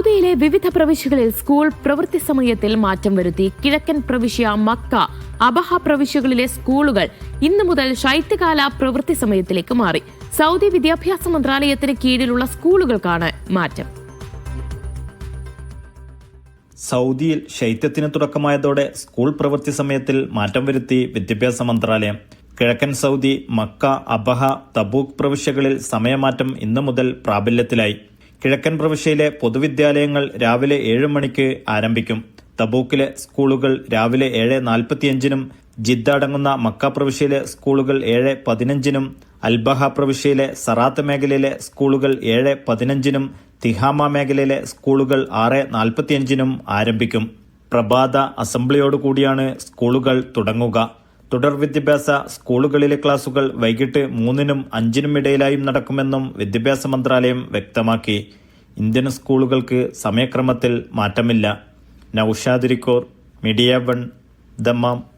സൗദിയിലെ വിവിധ പ്രവിശ്യകളിൽ സ്കൂൾ പ്രവൃത്തി സമയത്തിൽ മാറ്റം വരുത്തി. കിഴക്കൻ പ്രവിശ്യ മക്ക അബഹ പ്രവിശ്യകളിലെ സ്കൂളുകൾ ഇന്നു മുതൽ ശൈത്യകാല പ്രവൃത്തി സമയത്തിലേക്ക് മാറി. സൗദി വിദ്യാഭ്യാസ മന്ത്രാലയത്തിന് കീഴിലുള്ള സ്കൂളുകൾക്കാണ് മാറ്റം. സൗദിയിൽ ശൈത്യത്തിന് തുടക്കമായതോടെ സ്കൂൾ പ്രവൃത്തി സമയത്തിൽ മാറ്റം വരുത്തി വിദ്യാഭ്യാസ മന്ത്രാലയം. കിഴക്കൻ സൗദി മക്ക അബഹ തബൂക്ക് പ്രവിശ്യകളിൽ സമയമാറ്റം ഇന്നു മുതൽ പ്രാബല്യത്തിലായി. കിഴക്കൻ പ്രവിശ്യയിലെ പൊതുവിദ്യാലയങ്ങൾ രാവിലെ ഏഴ് മണിക്ക് ആരംഭിക്കും. തബൂക്കിലെ സ്കൂളുകൾ രാവിലെ ഏഴ് നാൽപ്പത്തിയഞ്ചിനും ജിദ്ദ അടങ്ങുന്ന മക്ക പ്രവിശ്യയിലെ സ്കൂളുകൾ ഏഴ് പതിനഞ്ചിനും അൽബഹ പ്രവിശ്യയിലെ സറാത്ത് മേഖലയിലെ സ്കൂളുകൾ ഏഴ് പതിനഞ്ചിനും തിഹാമ മേഖലയിലെ സ്കൂളുകൾ ആറ് നാൽപ്പത്തിയഞ്ചിനും ആരംഭിക്കും. പ്രഭാത അസംബ്ലിയോടുകൂടിയാണ് സ്കൂളുകൾ തുടങ്ങുക. തുടർ വിദ്യാഭ്യാസ സ്കൂളുകളിലെ ക്ലാസുകൾ വൈകിട്ട് മൂന്നിനും അഞ്ചിനും ഇടയിലായും നടക്കുമെന്നും വിദ്യാഭ്യാസ മന്ത്രാലയം വ്യക്തമാക്കി. ഇന്ത്യൻ സ്കൂളുകൾക്ക് സമയക്രമത്തിൽ മാറ്റമില്ല. നൌഷാദിരിക്കോർ മീഡിയ വൺ ദമ്മാം.